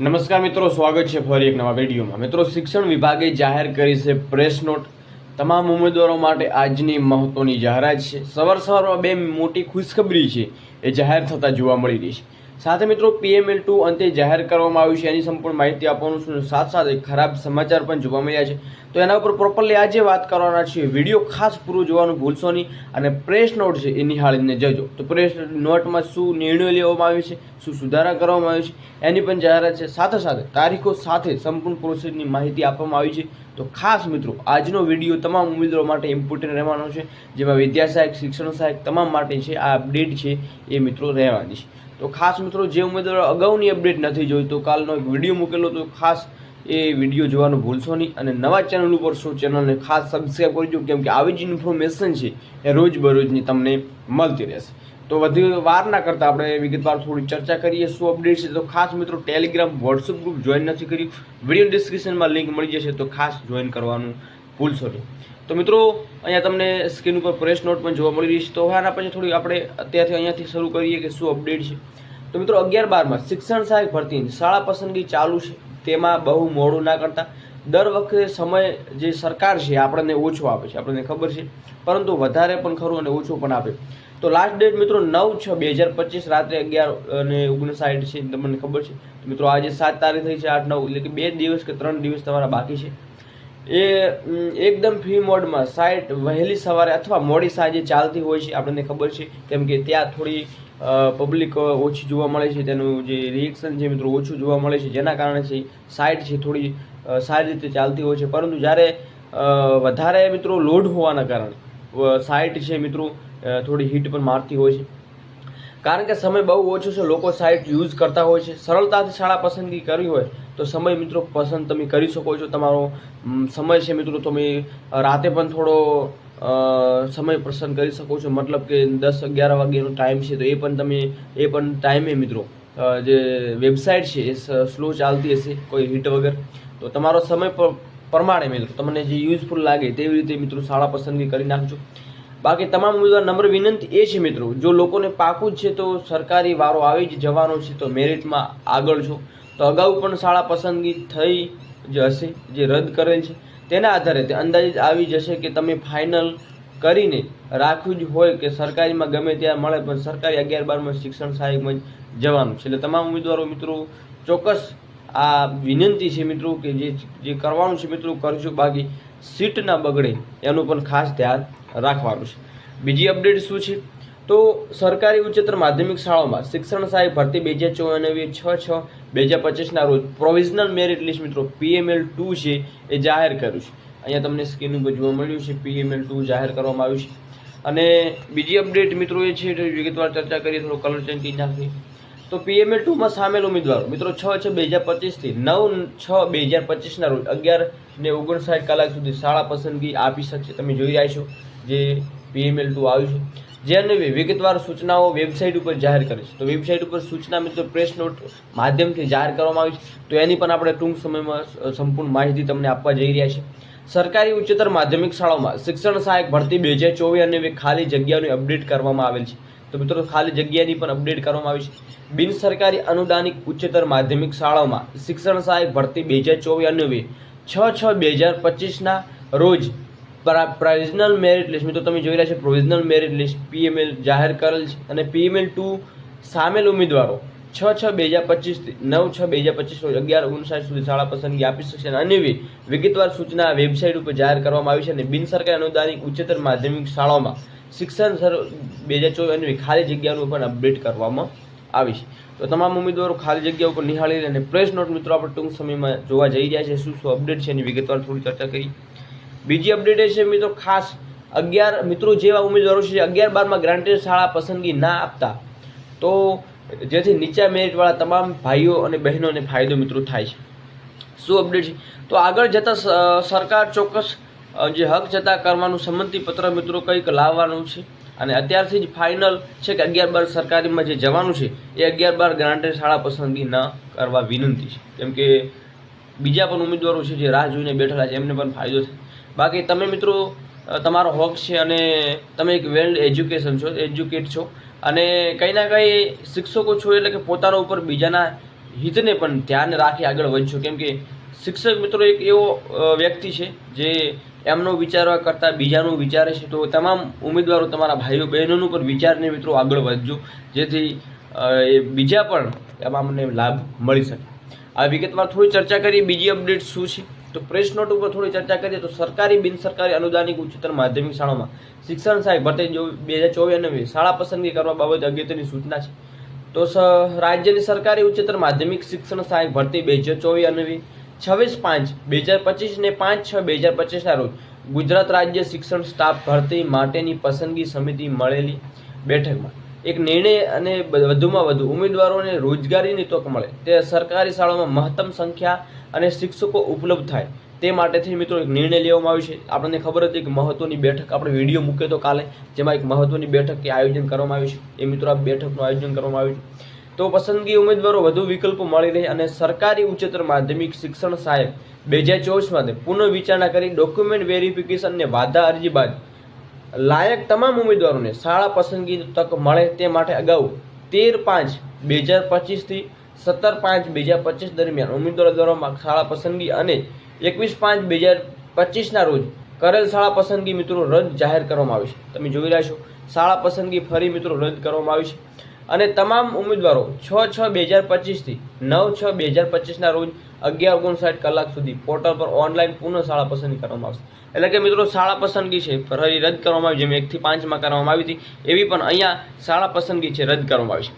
નમસ્કાર મિત્રો, સ્વાગત છે ફરી એક નવા વિડીયોમાં. મિત્રો, શિક્ષણ વિભાગે જાહેર કરી છે પ્રેસ નોટ તમામ ઉમેદવારો માટે આજની મહત્વની જાહેરાત છે. સવાર સવારમાં બે મોટી ખુશખબરી છે એ જાહેર થતાં જોવા મળી રહી છે. સાથે મિત્રો, પીએમએલ ટુ અંતે જાહેર કરવામાં આવ્યું છે. એની સંપૂર્ણ માહિતી આપવાનું છું સાથે સાથે ખરાબ સમાચાર પણ જોવા મળ્યા છે. તો એના ઉપર પ્રોપરલી આજે વાત કરવાના છીએ. વીડિયો ખાસ પૂરું જોવાનું ભૂલશો નહીં અને પ્રેસ નોટ છે એ નિહાળીને જજો. તો પ્રેસ નોટમાં શું નિર્ણય લેવામાં આવ્યો છે, શું સુધારા કરવામાં આવ્યો છે, એની પણ જાહેરાત છે. સાથે સાથે તારીખો સાથે સંપૂર્ણ પ્રોસેસની માહિતી આપવામાં આવી છે. તો ખાસ મિત્રો, આજનો વીડિયો તમામ ઉમેદવારો માટે ઇમ્પોર્ટન્ટ રહેવાનો છે. જેમાં વિદ્યા સહાયક શિક્ષણ સહાયક તમામ માટે છે. આ અપડેટ છે એ મિત્રો રહેવાની છે. તો ખાસ મિત્રો, જે ઉમેદવારો અગાઉની અપડેટ નથી જોઈ, તો કાલનો એક વીડિયો મૂકેલો, તો ખાસ એ વીડિયો જોવાનું ભૂલશો નહીં અને નવા ચેનલ ઉપર શું ચેનલને ખાસ સબસ્ક્રાઈબ કરજો કેમ કે આવી જ ઇન્ફોર્મેશન છે એ રોજબરોજની તમને મળતી રહેશે. તો વધુ વાર ના કરતાં આપણે વિગતવાર થોડી ચર્ચા કરીએ, શું અપડેટ છે? તો ખાસ મિત્રો ટેલિગ્રામ વોટ્સઅપ ગ્રુપ જોઈન નથી કર્યું. વીડિયો ડિસ્ક્રિપ્શનમાં લિંક મળી જશે, તો ખાસ જોઈન કરવાનું ભૂલશો નહીં તો મિત્રો, અહીંયા તમને સ્ક્રીન ઉપર પ્રેસ નોટ પણ જોવા મળી રહી છે તો હવે આના પછી થોડી આપણે અત્યારથી અહીંયાથી શરૂ કરીએ કે શું અપડેટ છે. તો મિત્રો, અગિયાર બારમાં શિક્ષણ સહાયક ભરતીની શાળા પસંદગી ચાલુ છે. તેમાં બહુ મોડું ના કરતા. દર વખતે સમય જે સરકાર છે આપણને ઓછો આપે છે, આપણને ખબર છે. પરંતુ વધારે પણ ખરું અને ઓછું પણ આપે. તો લાસ્ટ ડેટ મિત્રો, નવ છ બે હજાર પચીસ રાત્રે અગિયાર અને ઓગણસાઠ છે તમને ખબર છે. મિત્રો, આજે સાત તારીખ થઈ છે, આઠ નવ, એટલે કે બે દિવસ કે ત્રણ દિવસ તમારા બાકી છે. એ એકદમ ફ્રી મોડમાં સાઇટ વહેલી સવારે અથવા મોડી સાંજે ચાલતી હોય છે, આપણને ખબર છે. કેમ કે ત્યાં થોડી પબ્લિક ઓછી જોવા મળે છે, તેનું જે રિએક્શન છે મિત્રો, ઓછું જોવા મળે છે, જેના કારણે છે સાઇટ છે થોડી સારી રીતે ચાલતી હોય છે. પરંતુ જ્યારે વધારે મિત્રો લોડ હોવાના કારણે સાઇટ છે મિત્રો થોડી હીટ પણ મારતી હોય છે. કારણ કે સમય બહુ ઓછો છે, લોકો સાઇટ યુઝ કરતા હોય છે. સરળતાથી શાળા પસંદગી કરવી હોય તો સમય મિત્રો પસંદ તમે કરી શકો છો. તમારો સમય છે મિત્રો, તમે રાતે પણ થોડો સમય પસંદ કરી શકો છો. મતલબ કે દસ અગિયાર વાગ્યાનો ટાઈમ છે તો એ પણ તમે, એ પણ ટાઈમે મિત્રો જે વેબસાઇટ છે એ સ્લો ચાલતી હશે, કોઈ હિટ વગર. તો તમારો સમય પર પ્રમાણે મિત્રો, તમને જે યુઝફુલ લાગે તેવી રીતે મિત્રો શાળા પસંદગી કરી નાખજો. બાકી તમામ ઉમેદવાર નંબર વિનંતી એ છે મિત્રો, જો લોકોને પાકું જ છે તો સરકારી વારો આવી જ જવાનો છે તો મેરિટમાં આગળ છો. તો અગાઉ પણ શાળા પસંદગી થઈ જ હશે, જે રદ કરેલ છે. તેના આધારે તે અંદાજિત આવી જશે કે તમે ફાઇનલ કરીને રાખ્યું જ હોય કે સરકારીમાં ગમે ત્યાં મળે, પણ સરકારી અગિયાર બારમાં શિક્ષણ સહાયકમાં જવાનું છે. એટલે તમામ ઉમેદવારો મિત્રો, ચોક્કસ આ વિનંતી છે મિત્રો કે જે જે કરવાનું છે મિત્રો, કરજો બાકી સીટ ના બગડે, એનું પણ ખાસ ધ્યાન રાખવાનું છે. બીજી અપડેટ શું છે? તો સરકારી ઉચ્ચતર માધ્યમિક શાળાઓમાં શિક્ષણ સહાય ભરતી બે હજાર ચોરાનવે છ છ બે હજાર પચીસના રોજ પ્રોવિઝનલ મેરિટ લિસ્ટ મિત્રો પીએમએલ ટુ છે, એ જાહેર કર્યું છે. અહીંયા તમને સ્ક્રીન ઉપર જોવા મળ્યું છે પીએમએલ ટુ જાહેર કરવામાં આવ્યું છે. અને બીજી અપડેટ મિત્રો એ છે, વિગતવાર ચર્ચા કરીએ, થોડો કલર ચેન્જ નાખીએ. તો પીએમએલ ટુમાં સામેલ ઉમેદવારો, મિત્રો છ છ બે હજાર પચીસથી નવ, છ બે હજાર પચીસના રોજ અગિયાર ને ઓગણસાઠ કલાક સુધી શાળા પસંદગી આપી શકશે. તમે જોઈ રહ્યા છો જે પીએમએલ ટુ આવ્યું છે. જે અન્વયે વિગતવાર સૂચનાઓ વેબસાઇટ ઉપર જાહેર કરે છે. તો વેબસાઇટ ઉપર સૂચના મિત્રો પ્રેસ નોટ માધ્યમથી જાહેર કરવામાં આવી છે. તો એની પણ આપણે ટૂંક સમયમાં સંપૂર્ણ માહિતી તમને આપવા જઈ રહ્યા છે સરકારી ઉચ્ચતર માધ્યમિક શાળાઓમાં શિક્ષણ સહાયક ભરતી બે હજાર ચોવીસ અને ખાલી જગ્યાઓની અપડેટ કરવામાં આવેલ છે. તો મિત્રો, ખાલી જગ્યાની પણ અપડેટ કરવામાં આવી છે. બિન સરકારી અનુદાનિક ઉચ્ચતર માધ્યમિક શાળાઓમાં શિક્ષણ સહાયક ભરતી બે હજાર ચોવીસ અનવે છ છ બે હજાર પચીસના રોજ પ્રોવિઝનલ મેરિટ લિસ્ટ મિત્રો, તમે જોઈ રહ્યા છો પ્રોવિઝનલ મેરિટ લિસ્ટ પીએમએલ જાહેર કરેલ છે અને પીએમએલ ટુ સામેલ ઉમેદવારો છ છ બે હજાર પચીસથી નવ છ બે હજાર પચીસ રોજ અગિયાર ઓગણસાઠ સુધી શાળા પસંદગી આપી શકશે અને અન્યવી વિગતવાર સૂચના વેબસાઇટ ઉપર જાહેર કરવામાં આવી છે અને બિન સરકારી અનુદાનિક ઉચ્ચતર માધ્યમિક શાળાઓમાં શિક્ષણ સર બે હજાર ચોવીસ અન્વયે ખાલી જગ્યાનું પણ અપડેટ કરવામાં આવી છે. તો તમામ ઉમેદવારો ખાલી જગ્યા ઉપર નિહાળી અને પ્રેસ નોટ મિત્રો, આપણે ટૂંક સમયમાં જોવા જઈ રહ્યા છે શું શું અપડેટ છે એની વિગતવાર થોડી ચર્ચા કરી. બીજી અપડેટ એ છે મિત્રો, ખાસ અગિયાર મિત્રો જેવા ઉમેદવારો છે અગિયાર બારમાં ગ્રાન્ટેડ શાળા પસંદગી ના આપતા. તો જેથી નીચા મેરિટવાળા તમામ ભાઈઓ અને બહેનોને ફાયદો મિત્રો થાય છે. શું અપડેટ છે? તો આગળ જતાં સરકાર ચોક્કસ જે હક જતા કરવાનું સંમતિ પત્ર મિત્રો કંઈક લાવવાનું છે. અને અત્યારથી જ ફાઇનલ છે કે અગિયાર બાર સરકારીમાં જે જવાનું છે, એ અગિયાર બાર ગ્રાન્ટેડ શાળા પસંદગી ન કરવા વિનંતી છે. કેમ કે બીજા પણ ઉમેદવારો છે જે રાહ જોઈને બેઠેલા છે, એમને પણ ફાયદો થાય. બાકી તમે મિત્રો તમારો હક છે અને તમે એક વેલ એજ્યુકેશન છો એજ્યુકેટ છો. અને કંઈ ના કંઈ શિક્ષકો છો એટલે કે પોતાના ઉપર બીજાના હિતને પણ ધ્યાન રાખી આગળ વધશો. કેમ કે શિક્ષક મિત્રો એક એવો વ્યક્તિ છે જે એમનો વિચારવા કરતાં બીજાનું વિચારે છે, તો તમામ ઉમેદવારો તમારા ભાઈઓ બહેનોનું પણ વિચારને મિત્રો આગળ વધજો, જેથી એ બીજા પણ એમાં અમને લાભ મળી શકે. આ વિગતમાં થોડી ચર્ચા કરીએ, બીજી અપડેટ શું છે? તો પ્રેસ નોટ ઉપર થોડી ચર્ચા કરીએ, તો સરકારી બિનસરકારી અનુદાનિક ઉચ્ચતર માધ્યમિક શાળામાં શિક્ષણ સાહેબ ભરતી બે હજાર ચોવીસ શાળા પસંદગી કરવા બાબતે અગત્યની સૂચના છે. તો રાજ્યની સરકારી ઉચ્ચતર માધ્યમિક શિક્ષણ સહાયક ભરતી બે હજાર ચોવીસ છવ્વીસ પાંચ, બે હજાર પચીસ ને પાંચ છ, બે હજાર પચીસના રોજ ગુજરાત રાજ્ય શિક્ષણ સ્ટાફ ભરતી માટેની પસંદગી સમિતિ મળેલી બેઠકમાં. એક નિર્ણય અને વધુમાં વધુ ઉમેદવારોને રોજગારીની તક મળે. તે સરકારી શાળામાં મહત્તમ સંખ્યા અને શિક્ષકો ઉપલબ્ધ થાય. તે માટેથી મિત્રો એક નિર્ણય લેવામાં આવ્યો છે. આપણને ખબર હતી કે મહત્વની બેઠક, આપણે વીડિયો મૂક્યો તો કાલે, જેમાં એક મહત્વની બેઠક કે આયોજન કરવામાં આવ્યું છે. એ મિત્રો આ બેઠકનું આયોજન કરવામાં આવ્યું છે. તો પસંદગી ઉમેદવારો વધુ વિકલ્પો મળી રહે અને સરકારી ઉચ્ચતર માધ્યમિક શિક્ષણ સહાયક બે હજાર ચોવીસ માટે પુનઃ વિચારણા કરી ડોક્યુમેન્ટ વેરિફિકેશન અને વાધા અરજી બાદ લાયક તમામ ઉમેદવારોને શાળા પસંદગી તક મળે તે માટે અગાઉ તેર પાંચ બે હજાર પચીસથી સત્તર પાંચ બે હજાર પચીસ દરમિયાન ઉમેદવારો દ્વારા શાળા પસંદગી અને એકવીસ પાંચ બે હજાર પચીસના રોજ કરેલ શાળા પસંદગી મિત્રો રદ જાહેર કરવામાં આવી છે. તમે જોઈ રહ્યા છો, શાળા પસંદગી ફરી મિત્રો રદ કરવામાં આવી છે. અને તમામ ઉમેદવારો છ છ બે હજાર પચીસથી નવ છ બે હજાર પચીસના રોજ અગિયાર ઓગણસાઠ કલાક સુધી પોર્ટલ પર ઓનલાઈન પુનઃ શાળા પસંદગી કરવામાં આવશે. એટલે કે મિત્રો, શાળા પસંદગી છે, ફરી રદ કરવામાં આવી, જેમ એકથી પાંચમાં કરવામાં આવી હતી, એવી પણ અહીંયા શાળા પસંદગી છે, રદ કરવામાં આવી છે.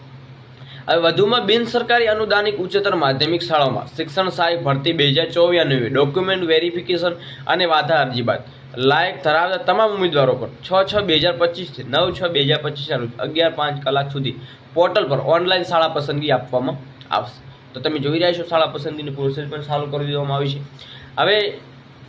હવે વધુમાં બિન સરકારી અનુદાનિક ઉચ્ચતર માધ્યમિક શાળાઓમાં શિક્ષણ સહાય ભરતી બે હજાર ચોવ્યાનવે, ડોક્યુમેન્ટ વેરિફિકેશન અને વાધા અરજી બાદ. લાયક ધરાવતા તમામ ઉમેદવારો પર છ છ બે હજાર પચીસથી નવ છ બે હજાર પચીસના અગિયાર પાંચ કલાક સુધી પોર્ટલ પર ઓનલાઈન શાળા પસંદગી આપવામાં આવશે. તો તમે જોઈ રહ્યા છો, શાળા પસંદગીની પ્રોસેસ પણ ચાલુ કરી દેવામાં આવી છે. હવે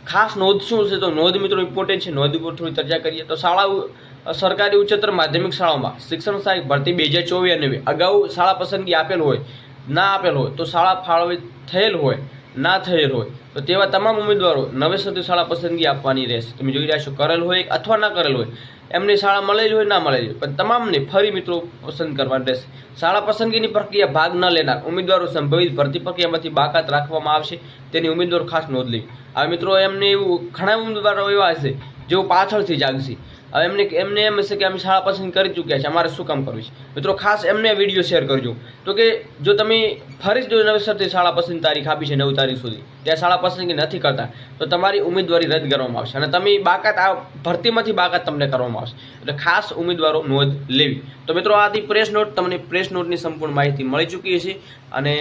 ખાસ નોંધ શું છે તો નોંધ મિત્રો ઇમ્પોર્ટન્ટ છે, નોંધ ઉપર થોડી ચર્ચા કરીએ. તો શાળા સરકારી ઉચ્ચતર માધ્યમિક શાળાઓમાં શિક્ષણ સહાયક ભરતી બે હજાર ચોવીસ અગાઉ શાળા પસંદગી આપેલ હોય, ના આપેલ હોય, તો શાળા ફાળવી થયેલ હોય ના થયેલ હોય, તો તેવા તમામ ઉમેદવારો નવેસરથી શાળા પસંદગી આપવાની રહેશે. તમે જોઈ રહ્યા છો, કરેલ હોય અથવા ના કરેલ હોય, એમની શાળા મળેલી હોય, ના મળેલી હોય, પણ તમામને ફરી મિત્રો પસંદ કરવાની રહેશે. શાળા પસંદગીની પ્રક્રિયા ભાગ ન લેનાર ઉમેદવારો સંભવિત ભરતી પ્રક્રિયામાંથી બાકાત રાખવામાં આવશે, તેની ઉમેદવારો ખાસ નોંધ લેવી. આ મિત્રો, એમને એવું ઘણા ઉમેદવારો એવા હશે, જેઓ પાછળથી જાગશે. હવે એમને એમને એમ હશે કે અમે શાળા પસંદ કરી ચૂક્યા છે, અમારે શું કામ કરવું છે? મિત્રો, ખાસ એમને વીડિયો શેર કરજો. તો કે જો તમે ફરી જો નવેસરથી શાળા પસંદ તારીખ આપી છે નવ તારીખ સુધી, ત્યાં શાળા પસંદગી નથી કરતા, તો તમારી ઉમેદવારી રદ કરવામાં આવશે અને તમે બાકાત આ ભરતીમાંથી બાકાત તમને કરવામાં આવશે. એટલે ખાસ ઉમેદવારો નોંધ લેવી. તો મિત્રો, આથી પ્રેસ નોટ તમને પ્રેસ નોટની સંપૂર્ણ માહિતી મળી ચૂકી છે અને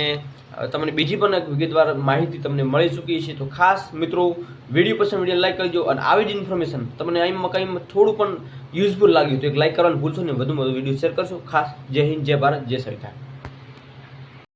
તમને બીજી પણ એક વિગતવાર માહિતી તમને મળી ચૂકી છે. તો ખાસ મિત્રો, વીડિયો પસંદ વીડિયો લાઈક કરજો અને આવી જ ઇન્ફોર્મેશન તમને અહીં કંઈ થોડું પણ યુઝફુલ લાગ્યું તો એક લાઈક કરવાનું ભૂલશો ને વધુમાં વધુ વીડિયો શેર કરશો. ખાસ જય હિન્દ, જય ભારત, જય સરકાર